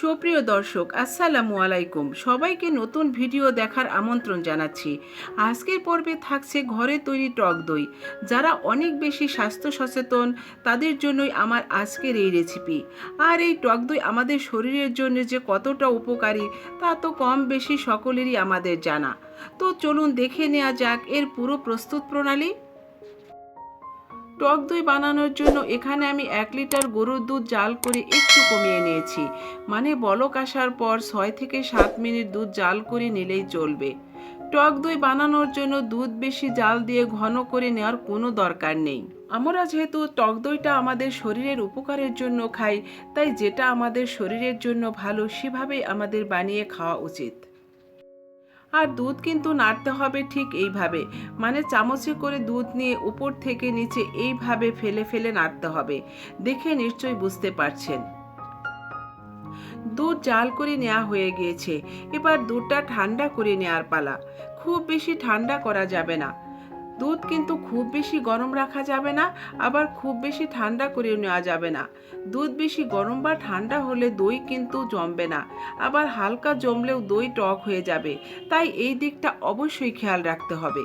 সুপ্রিয় দর্শক, আসসালামু আলাইকুম। সবাইকে নতুন ভিডিও দেখার আমন্ত্রণ জানাচ্ছি। আজকের পর্বে থাকছে ঘরে তৈরি টক দই। যারা অনেক বেশি স্বাস্থ্য সচেতন, তাদের জন্যই আমার আজকের এই রেসিপি আর এই টক দই আমাদের শরীরের জন্য যে কতটা উপকারী, তা তো কম বেশি সকলেরই আমাদের জানা। তো চলুন দেখে নেওয়া যাক এর পুরো প্রস্তুত প্রণালী। টক দই বানানোর জন্য এখানে আমি এক লিটার গরুর দুধ জাল করে একটু কমিয়ে নিয়েছি। মানে বলক আসার পর ছয় থেকে সাত মিনিট দুধ জাল করে নিলেই চলবে। টক দই বানানোর জন্য দুধ বেশি জাল দিয়ে ঘন করে নেওয়ার কোনো দরকার নেই। আমরা যেহেতু টক দইটা আমাদের শরীরের উপকারের জন্য খাই, তাই যেটা আমাদের শরীরের জন্য ভালো সেভাবেই আমাদের বানিয়ে খাওয়া উচিত। আর দুধ কিন্তু নাড়তে হবে ঠিক এইভাবে। মানে চামচে করে দুধ নিয়ে উপর থেকে নিচে এইভাবে ফেলে ফেলে নাড়তে হবে। দেখে নিশ্চয়ই বুঝতে পারছেন। দুধ জাল করে নেওয়া হয়ে গিয়েছে। এবার দুধটা ঠান্ডা করে নেওয়ার পালা। খুব বেশি ঠান্ডা করা যাবে না। দুধ কিন্তু খুব বেশি গরম রাখা যাবে না, আবার খুব বেশি ঠান্ডা করে নেওয়া যাবে না। দুধ বেশি গরম বা ঠান্ডা হলে দই কিন্তু জমবে না, আবার হালকা জমলেও দই টক হয়ে যাবে, তাই এই দিকটা অবশ্যই খেয়াল রাখতে হবে।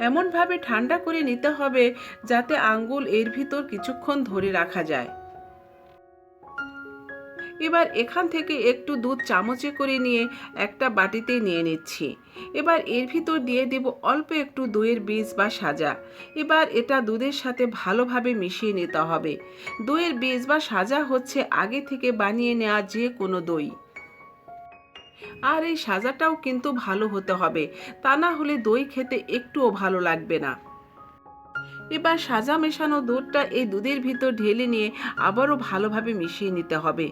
এমনভাবে ঠান্ডা করে নিতে হবে যাতে আঙ্গুল এর ভিতর কিছুক্ষণ ধরে রাখা যায়। এবার এখান থেকে একটু দুধ চামচে করে নিয়ে একটা বাটিতে নিয়ে নিচ্ছি। এবার এর ভিতর দিয়ে দেব অল্প একটু দইয়ের বীজ বা সাজা। এবার এটা দুধের সাথে ভালোভাবে মিশিয়ে নিতে হবে। দইয়ের বীজ বা সাজা হচ্ছে আগে থেকে বানিয়ে নেওয়া যে কোনো দই। আর এই সাজাটাও কিন্তু ভালো হতে হবে। তা না হলে দই খেতে একটুও ভালো লাগবে না। এবার সাজা মেশানো দুধটা এই দুধের ভিতর ঢেলে নিয়ে আবারও ভালোভাবে মিশিয়ে নিতে হবে।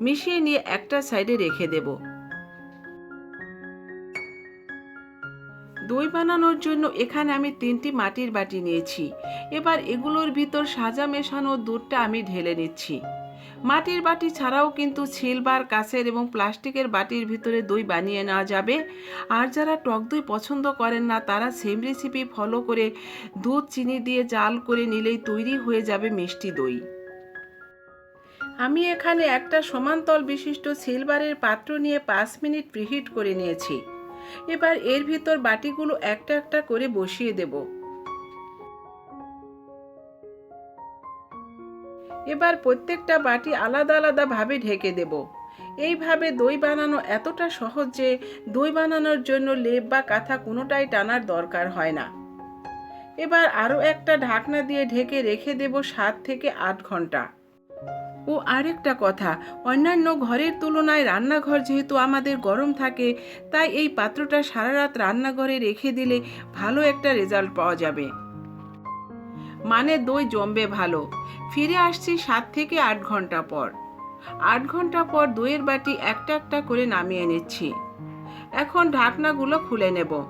মিশিয়ে নিয়ে একটা সাইডে রেখে দেব। দই বানানোর জন্য এখানে আমি তিনটি মাটির বাটি নিয়েছি। এবার এগুলোর ভিতর সাজা মেশানো দুধটা আমি ঢেলে নিচ্ছি। মাটির বাটি ছাড়াও কিন্তু সিলভার কাঁচের এবং প্লাস্টিকের বাটির ভিতরে দই বানিয়ে নেওয়া যাবে। আর যারা টক দই পছন্দ করেন না, তারা সেম রেসিপি ফলো করে দুধ, চিনি দিয়ে জাল করে নিলেই তৈরি হয়ে যাবে মিষ্টি দই। আমি এখানে একটা সমান্তল বিশিষ্ট সিলভারের পাত্র নিয়ে পাঁচ মিনিট প্রিহিট করে নিয়েছি। এবার এর ভিতর বাটিগুলো একটা একটা করে বসিয়ে দেবো। এবার প্রত্যেকটা বাটি আলাদা আলাদাভাবে ঢেকে দেব। এইভাবে দই বানানো এতটা সহজ যে দই বানানোর জন্য লেপ বা কাঁথা কোনোটাই টানার দরকার হয় না। এবার আরও একটা ঢাকনা দিয়ে ঢেকে রেখে দেব সাত থেকে আট ঘণ্টা। ও আরেকটা কথা, অন্যান্য ঘরের তুলনায় রান্নাঘর যেহেতু আমাদের গরম থাকে, তাই এই পাত্রটা সারা রাত রান্নাঘরে রেখে দিলে ভালো একটা রেজাল্ট পাওয়া যাবে। মানে দই জমবে ভালো। ফিরে আসছি সাত থেকে আট ঘণ্টা পর। আট ঘণ্টা পর দইয়ের বাটি একটা একটা করে নামিয়ে নিচ্ছি। এখন ঢাকনাগুলো খুলে নেব।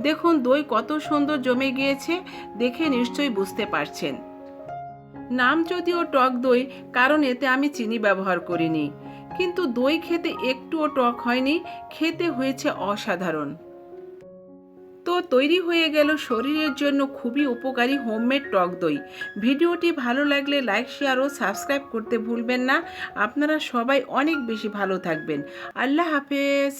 দেখুন দই কত সুন্দর জমে গিয়েছে, দেখে নিশ্চয়ই বুঝতে পারছেন। নাম যদিও টক দই, কারণ এতে আমি চিনি ব্যবহার করিনি। কিন্তু দই খেতে একটুও টক হয়নি, খেতে হয়েছে অসাধারণ। তৈরি হয়ে গেল শরীরের জন্য খুবই উপকারী হোমমেড টক দই। ভিডিওটি ভালো লাগলে লাইক শেয়ার ও সাবস্ক্রাইব করতে ভুলবেন না। আপনারা সবাই অনেক বেশি ভালো থাকবেন। আল্লাহ হাফেজ।